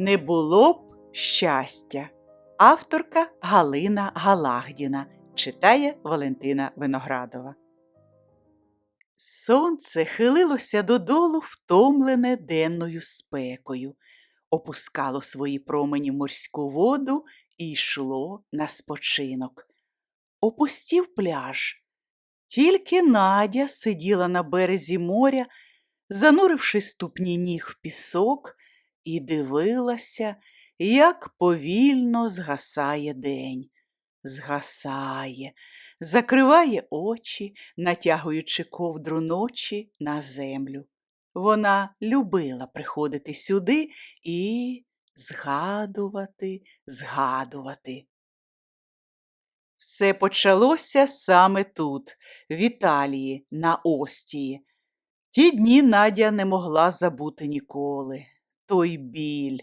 Не було б щастя. Авторка Галина Галагдіна читає Валентина Виноградова. Сонце хилилося додолу, втомлене денною спекою, опускало свої промені в морську воду і йшло на спочинок. Опустів пляж. Тільки Надя сиділа на березі моря, зануривши ступні ніг в пісок, і дивилася, як повільно згасає день. Згасає, закриває очі, натягуючи ковдру ночі на землю. Вона любила приходити сюди і згадувати, згадувати. Все почалося саме тут, в Італії, на Остії. Ті дні Надя не могла забути ніколи. Той біль,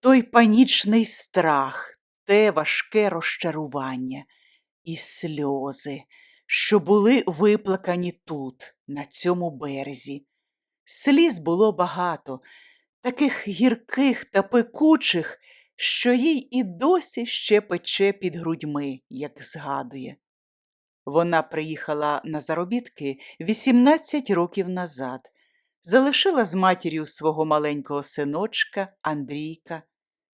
той панічний страх, те важке розчарування і сльози, що були виплакані тут, на цьому березі. Сліз було багато, таких гірких та пекучих, що їй і досі ще пече під грудьми, як згадує. Вона приїхала на заробітки 18 років назад, залишила з матір'ю свого маленького синочка Андрійка.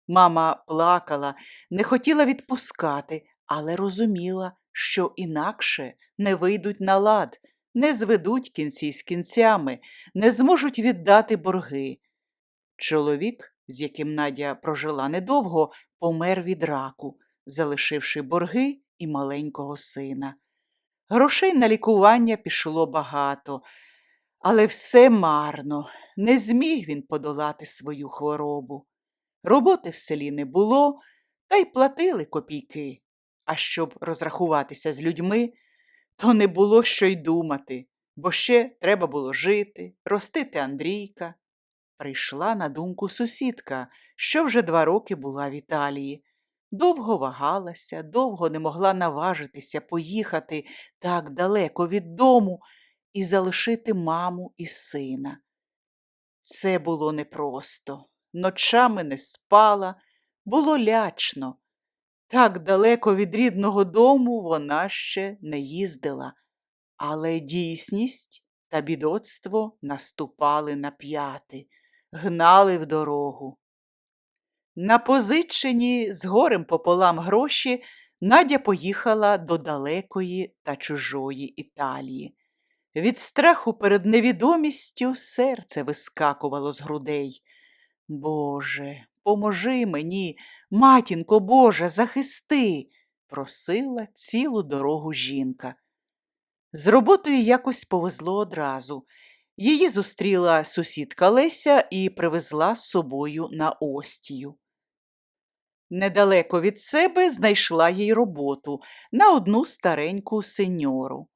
Мама плакала, не хотіла відпускати, але розуміла, що інакше не вийдуть на лад, не зведуть кінці з кінцями, не зможуть віддати борги. Чоловік, з яким Надя прожила недовго, помер від раку, залишивши борги і маленького сина. Грошей на лікування пішло багато, але все марно, не зміг він подолати свою хворобу. Роботи в селі не було, та й платили копійки. А щоб розрахуватися з людьми, то не було що й думати, бо ще треба було жити, ростити Андрійка. Прийшла на думку сусідка, що вже два роки була в Італії. Довго вагалася, довго не могла наважитися поїхати так далеко від дому і залишити маму і сина. Це було непросто. Ночами не спала, було лячно. Так далеко від рідного дому вона ще не їздила, але дійсність та бідоцтво наступали на п'яти, гнали в дорогу. На позичені з горем пополам гроші Надя поїхала до далекої та чужої Італії. Від страху перед невідомістю серце вискакувало з грудей. Боже, поможи мені, матінко Боже, захисти, просила цілу дорогу жінка. З роботою якось повезло одразу. Її зустріла сусідка Леся і привезла з собою на Остію. Недалеко від себе знайшла їй роботу на одну стареньку сеньору.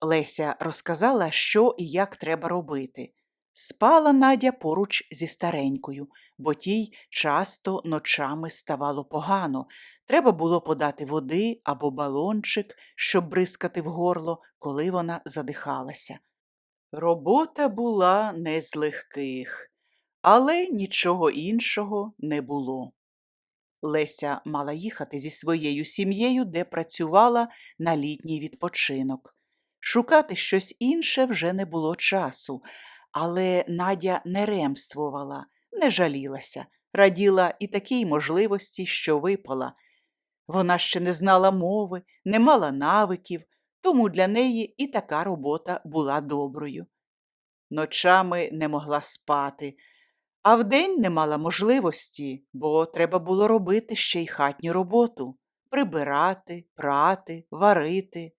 Леся розказала, що і як треба робити. Спала Надя поруч зі старенькою, бо тій часто ночами ставало погано. Треба було подати води або балончик, щоб бризкати в горло, коли вона задихалася. Робота була не з легких, але нічого іншого не було. Леся мала їхати зі своєю сім'єю, де працювала на літній відпочинок. Шукати щось інше вже не було часу, але Надя не ремствувала, не жалілася, раділа і такій можливості, що випала. Вона ще не знала мови, не мала навиків, тому для неї і така робота була доброю. Ночами не могла спати, а вдень не мала можливості, бо треба було робити ще й хатню роботу прибирати, прати, варити.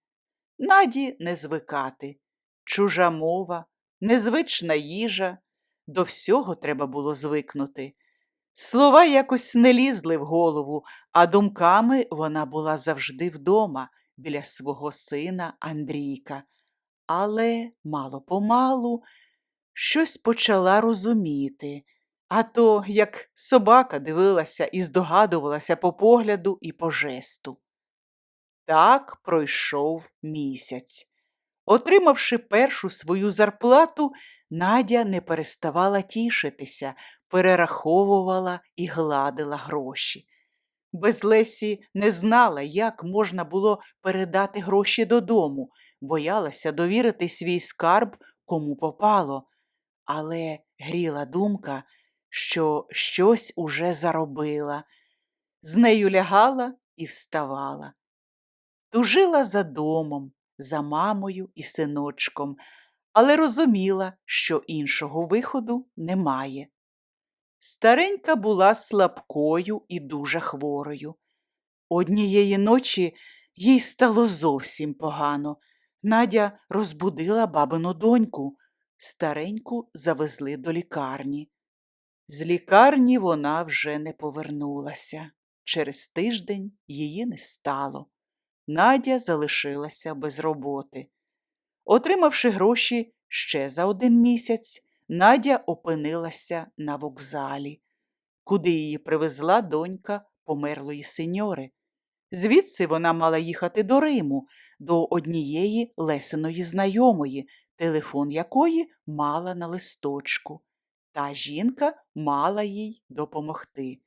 Наді не звикати, чужа мова, незвична їжа, до всього треба було звикнути. Слова якось не лізли в голову, а думками вона була завжди вдома біля свого сина Андрійка. Але мало помалу щось почала розуміти, а то, як собака дивилася і здогадувалася по погляду і по жесту. Так пройшов місяць. Отримавши першу свою зарплату, Надя не переставала тішитися, перераховувала і гладила гроші. Без Лесі не знала, як можна було передати гроші додому, боялася довірити свій скарб кому попало, але гріла думка, що щось уже заробила. З нею лягала і вставала. Тужила за домом, за мамою і синочком, але розуміла, що іншого виходу немає. Старенька була слабкою і дуже хворою. Однієї ночі їй стало зовсім погано. Надя розбудила бабину доньку. Стареньку завезли до лікарні. З лікарні вона вже не повернулася. Через тиждень її не стало. Надя залишилася без роботи. Отримавши гроші ще за один місяць, Надя опинилася на вокзалі, куди її привезла донька померлої сеньори. Звідси вона мала їхати до Риму, до однієї лесиної знайомої, телефон якої мала на листочку. Та жінка мала їй допомогти.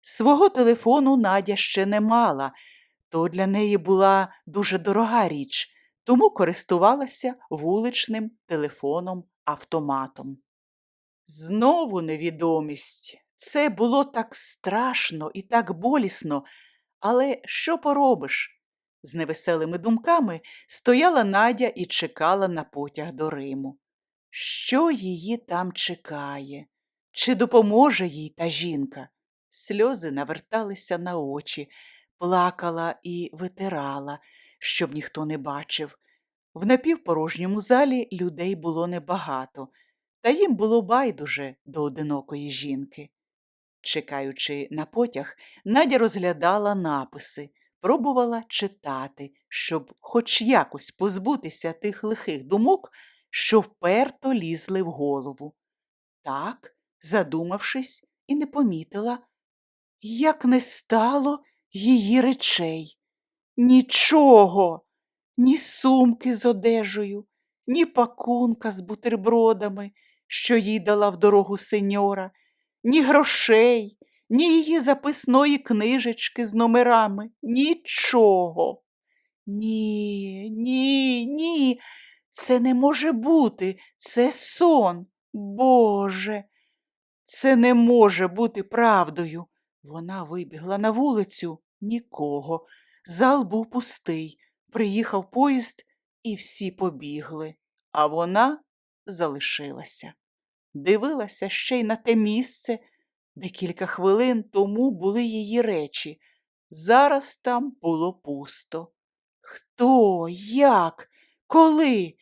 Свого телефону Надя ще не мала, то для неї була дуже дорога річ, тому користувалася вуличним телефоном автоматом. Знову невідомість. Це було так страшно і так болісно, але що поробиш? З невеселими думками стояла Надя і чекала на потяг до Риму. Що її там чекає? Чи допоможе їй та жінка? Сльози наверталися на очі, плакала і витирала, щоб ніхто не бачив. В напівпорожньому залі людей було небагато, та їм було байдуже до одинокої жінки. Чекаючи на потяг, Надя розглядала написи, пробувала читати, щоб хоч якось позбутися тих лихих думок, що вперто лізли в голову. Так, задумавшись, і не помітила, як не стало її речей. Нічого, ні сумки з одежею, ні пакунка з бутербродами, що їй дала в дорогу сеньора, ні грошей, ні її записної книжечки з номерами, нічого. Ні, ні, ні, це не може бути, це сон. Боже, це не може бути правдою. Вона вибігла на вулицю нікого. Зал був пустий. Приїхав поїзд, і всі побігли, а вона залишилася. Дивилася ще й на те місце, де кілька хвилин тому були її речі. Зараз там було пусто. Хто, як, коли?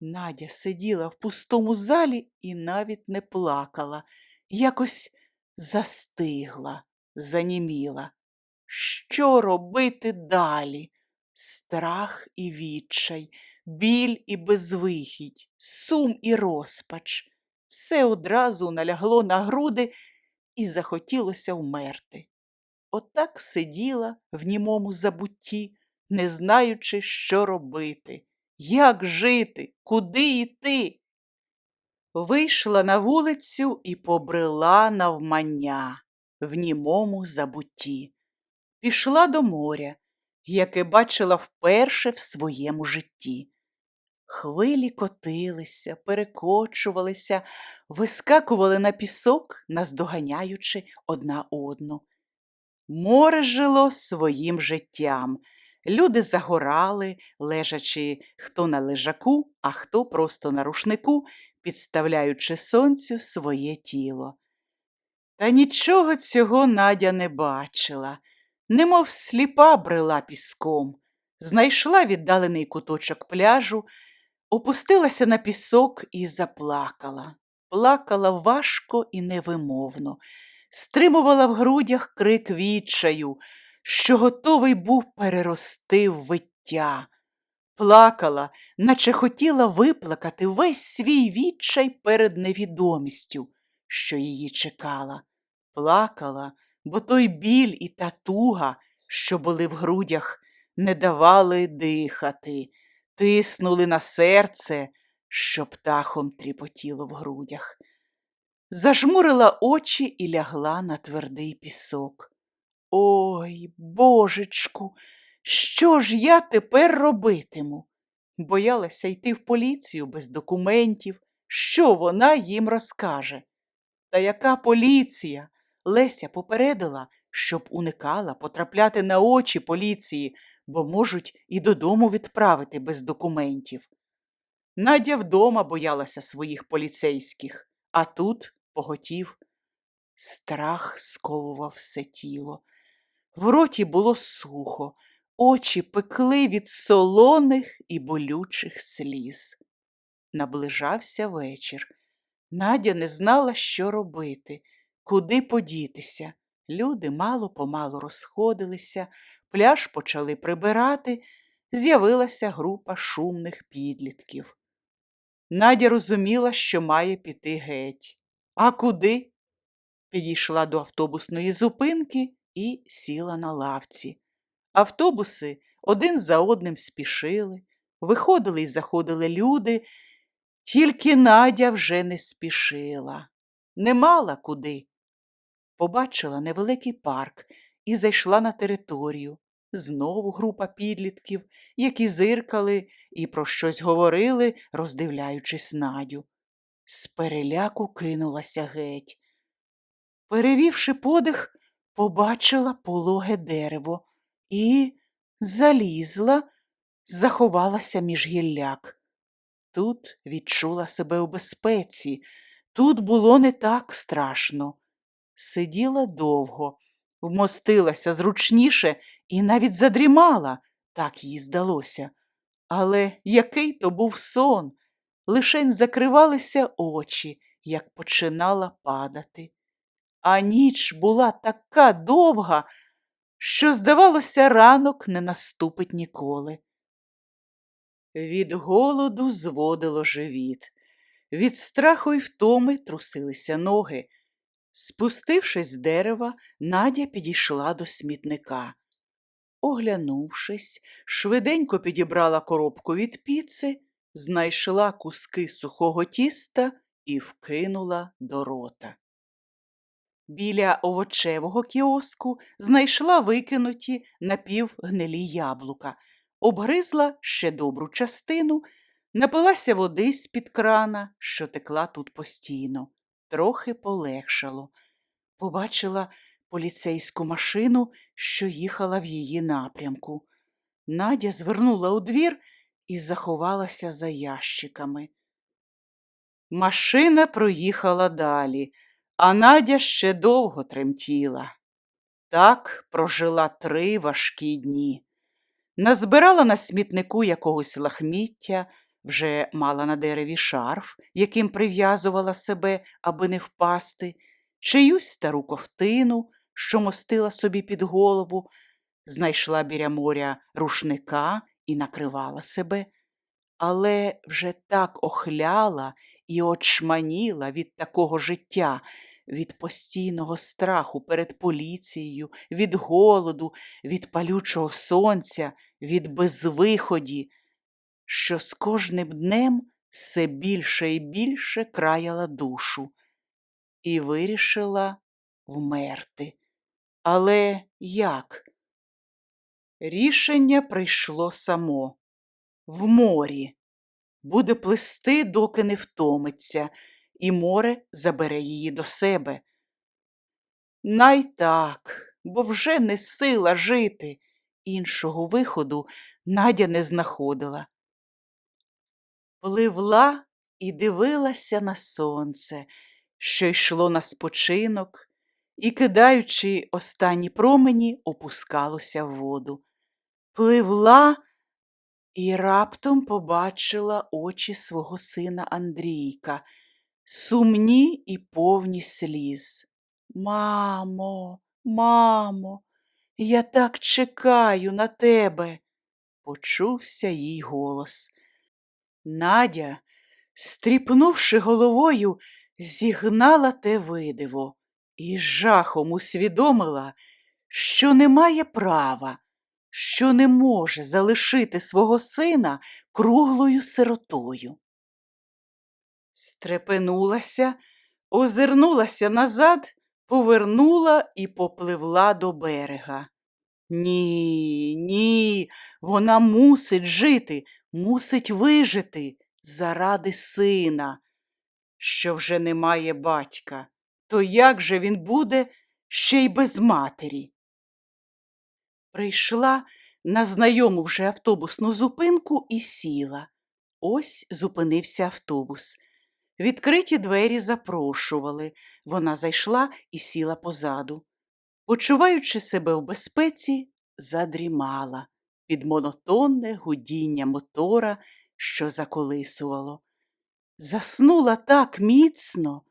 Надя сиділа в пустому залі і навіть не плакала, якось застигла, заніміла. Що робити далі? Страх і відчай, біль і безвихідь, сум і розпач. Все одразу налягло на груди і захотілося вмерти. Отак сиділа в німому забутті, не знаючи, що робити, як жити, куди йти. Вийшла на вулицю і побрела навмання в німому забутті. Пішла до моря, яке бачила вперше в своєму житті. Хвилі котилися, перекочувалися, вискакували на пісок, наздоганяючи одна одну. Море жило своїм життям. Люди загорали, лежачи хто на лежаку, а хто просто на рушнику, підставляючи сонцю своє тіло. Та нічого цього Надя не бачила, немов сліпа брела піском, знайшла віддалений куточок пляжу, опустилася на пісок і заплакала. Плакала важко і невимовно, стримувала в грудях крик відчаю, що готовий був перерости в виття. Плакала, наче хотіла виплакати весь свій відчай перед невідомістю, що її чекала. Плакала, бо той біль і та туга, що були в грудях, не давали дихати, тиснули на серце, що птахом тріпотіло в грудях. Зажмурила очі і лягла на твердий пісок. Ой, божечку, що ж я тепер робитиму? Боялася йти в поліцію без документів. Що вона їм розкаже? Та яка поліція? Леся попередила, щоб уникала потрапляти на очі поліції, бо можуть і додому відправити без документів. Надя вдома боялася своїх поліцейських, а тут поготів. Страх сковував все тіло. В роті було сухо, очі пекли від солоних і болючих сліз. Наближався вечір. Надя не знала, що робити, куди подітися. Люди мало помалу розходилися, пляж почали прибирати, з'явилася група шумних підлітків. Надя розуміла, що має піти геть. А куди? Підійшла до автобусної зупинки і сіла на лавці. Автобуси один за одним спішили, виходили і заходили люди, тільки Надя вже не спішила, не мала куди. Побачила невеликий парк і зайшла на територію. Знову група підлітків, які зиркали і про щось говорили, роздивляючись Надю. З переляку кинулася геть. Перевівши подих, побачила пологе дерево і залізла, заховалася між гілляк. Тут відчула себе у безпеці, тут було не так страшно. Сиділа довго, вмостилася зручніше і навіть задрімала, так їй здалося. Але який то був сон, лишень закривалися очі, як починала падати. А ніч була така довга, що, здавалося, ранок не наступить ніколи. Від голоду зводило живіт, від страху й втоми трусилися ноги. Спустившись з дерева, Надя підійшла до смітника. Оглянувшись, швиденько підібрала коробку від піци, знайшла куски сухого тіста і вкинула до рота. Біля овочевого кіоску знайшла викинуті напівгнилі яблука, обгризла ще добру частину, напилася води з-під крана, що текла тут постійно. Трохи полегшало. Побачила поліцейську машину, що їхала в її напрямку. Надя звернула у двір і заховалася за ящиками. Машина проїхала далі, а Надя ще довго тремтіла. Так прожила три важкі дні. Назбирала на смітнику якогось лахміття, вже мала на дереві шарф, яким прив'язувала себе, аби не впасти, чиюсь стару ковтину, що мостила собі під голову, знайшла біля моря рушника і накривала себе, але вже так охляла і очманіла від такого життя, від постійного страху перед поліцією, від голоду, від палючого сонця, від безвиході, що з кожним днем все більше і більше краяла душу і вирішила вмерти. Але як? Рішення прийшло само в морі. Буде плисти, доки не втомиться, і море забере її до себе. Най так, бо вже не сила жити. Іншого виходу Надя не знаходила. Пливла і дивилася на сонце, що йшло на спочинок, і, кидаючи останні промені, опускалося в воду. Пливла і раптом побачила очі свого сина Андрійка, сумні і повні сліз. Мамо, мамо, я так чекаю на тебе, почувся їй голос. Надя, стріпнувши головою, зігнала те видиво і жахом усвідомила, що не має права, що не може залишити свого сина круглою сиротою. Стрепенулася, озирнулася назад, повернула і попливла до берега. Ні, ні, вона мусить жити, мусить вижити заради сина, що вже немає батька. То як же він буде ще й без матері? Прийшла на знайому вже автобусну зупинку і сіла. Ось зупинився автобус. Відкриті двері запрошували. Вона зайшла і сіла позаду. Почуваючи себе в безпеці, задрімала під монотонне гудіння мотора, що заколисувало. Заснула так міцно,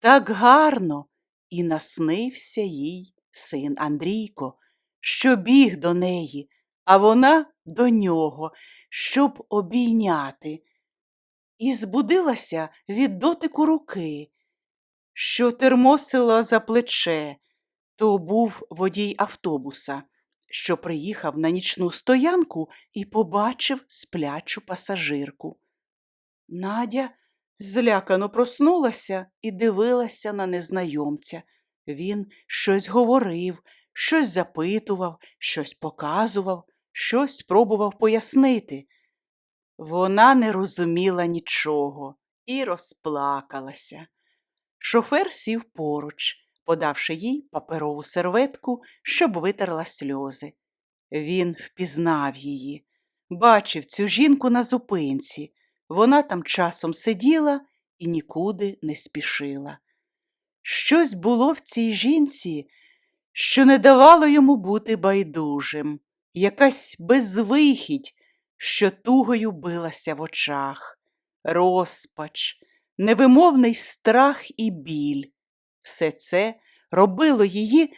так гарно, і наснився їй син Андрійко, що біг до неї, а вона до нього, щоб обійняти. І збудилася від дотику руки, що термосила за плече. То був водій автобуса, що приїхав на нічну стоянку і побачив сплячу пасажирку. Надя злякано проснулася і дивилася на незнайомця. Він щось говорив, щось запитував, щось показував, щось спробував пояснити. Вона не розуміла нічого і розплакалася. Шофер сів поруч, подавши їй паперову серветку, щоб витерла сльози. Він впізнав її, бачив цю жінку на зупинці. Вона там часом сиділа і нікуди не спішила. Щось було в цій жінці, що не давало йому бути байдужим, якась безвихідь, що тугою билася в очах, розпач, невимовний страх і біль. Все це робило її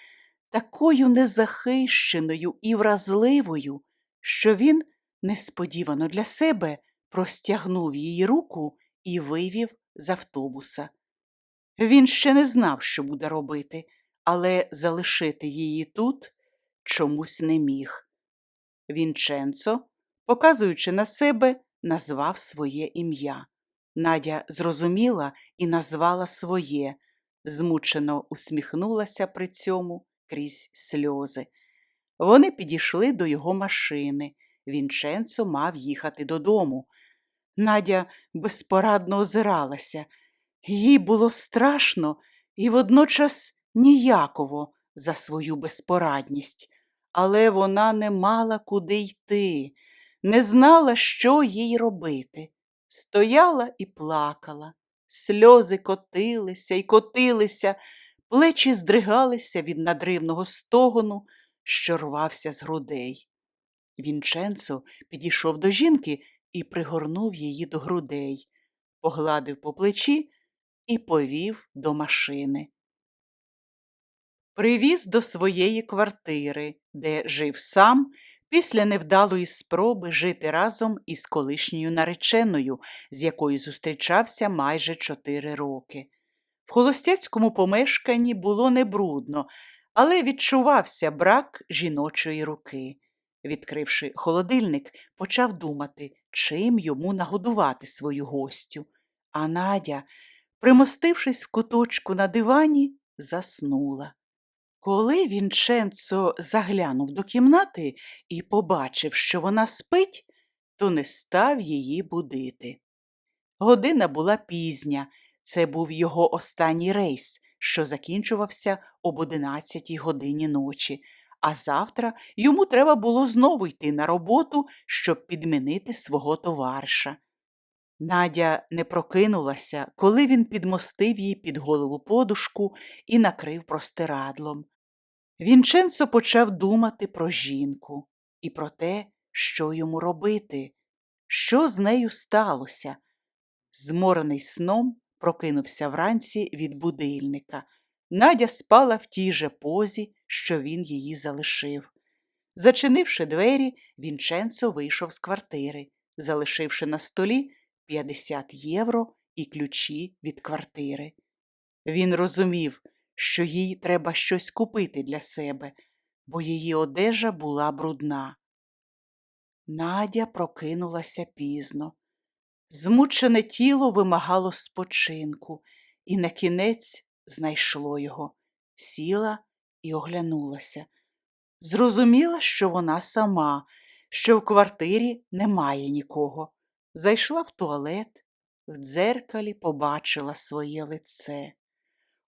такою незахищеною і вразливою, що він несподівано для себе простягнув її руку і вивів з автобуса. Він ще не знав, що буде робити, але залишити її тут чомусь не міг. Вінченцо, показуючи на себе, назвав своє ім'я. Надя зрозуміла і назвала своє, змучено усміхнулася при цьому крізь сльози. Вони підійшли до його машини. Вінченцо мав їхати додому. Надя безпорадно озиралася. Їй було страшно і водночас ніяково за свою безпорадність, але вона не мала куди йти, не знала, що їй робити. Стояла і плакала, сльози котилися й котилися, плечі здригалися від надривного стогону, що рвався з грудей. Вінченцо підійшов до жінки і пригорнув її до грудей, погладив по плечі і повів до машини. Привіз до своєї квартири, де жив сам після невдалої спроби жити разом із колишньою нареченою, з якою зустрічався майже чотири роки. В холостяцькому помешканні було небрудно, але відчувався брак жіночої руки. Відкривши холодильник, почав думати, чим йому нагодувати свою гостю. А Надя, примостившись в куточку на дивані, заснула. Коли Вінченцо заглянув до кімнати і побачив, що вона спить, то не став її будити. Година була пізня, це був його останній рейс, що закінчувався об одинадцятій годині ночі, а завтра йому треба було знову йти на роботу, щоб підмінити свого товариша. Надя не прокинулася, коли він підмостив їй під голову подушку і накрив простирадлом. Вінченцо почав думати про жінку і про те, що йому робити, що з нею сталося. Зморений сном прокинувся вранці від будильника. Надя спала в тій же позі, що він її залишив. Зачинивши двері, Вінченцо вийшов з квартири, залишивши на столі 50 євро і ключі від квартири. Він розумів, що їй треба щось купити для себе, бо її одежа була брудна. Надя прокинулася пізно. Змучене тіло вимагало спочинку, і на кінець знайшло його. Сіла і оглянулася. Зрозуміла, що вона сама, що в квартирі немає нікого. Зайшла в туалет, в дзеркалі побачила своє лице.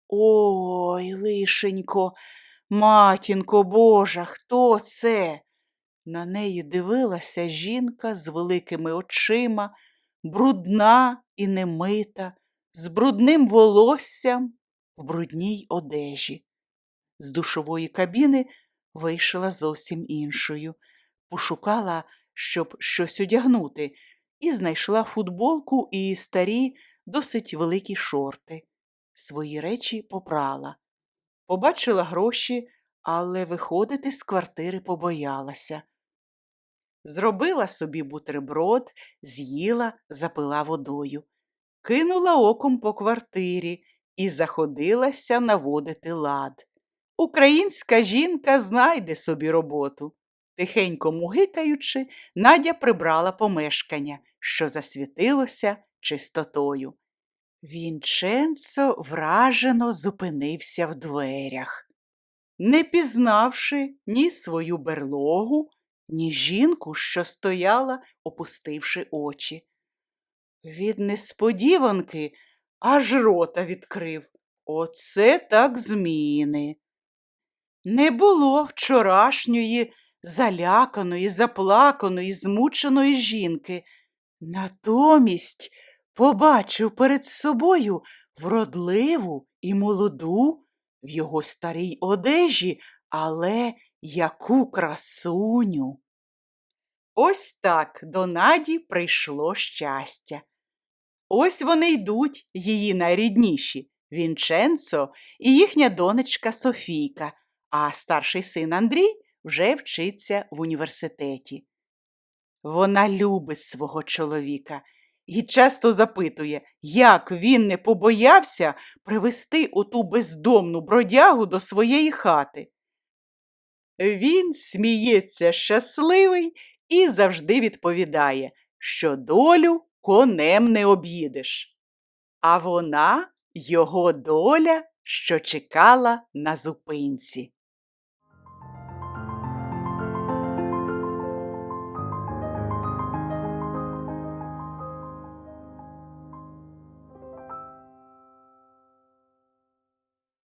Ой, лишенько, матінко Божа, хто це? На неї дивилася жінка з великими очима, брудна і немита, з брудним волоссям в брудній одежі. З душової кабіни вийшла зовсім іншою, пошукала, щоб щось одягнути, і знайшла футболку і старі, досить великі шорти. Свої речі попрала. Побачила гроші, але виходити з квартири побоялася. Зробила собі бутерброд, з'їла, запила водою, кинула оком по квартирі і заходилася наводити лад. Українська жінка знайде собі роботу. Тихенько мугикаючи, Надя прибрала помешкання, що засвітилося чистотою. Вінченцо вражено зупинився в дверях, не пізнавши ні свою берлогу, ні жінку, що стояла, опустивши очі. Від несподіванки аж рота відкрив. Оце так зміни. Не було вчорашньої заляканої, заплаканої, змученої жінки. Натомість побачив перед собою вродливу і молоду в його старій одежі, але яку красуню. Ось так до Наді прийшло щастя. Ось вони йдуть, її найрідніші Вінченцо і їхня донечка Софійка, а старший син Андрій вже вчиться в університеті. Вона любить свого чоловіка і часто запитує, як він не побоявся привести оту бездомну бродягу до своєї хати. Він сміється щасливий і завжди відповідає, що долю конем не об'їдеш. А вона його доля, що чекала на зупинці.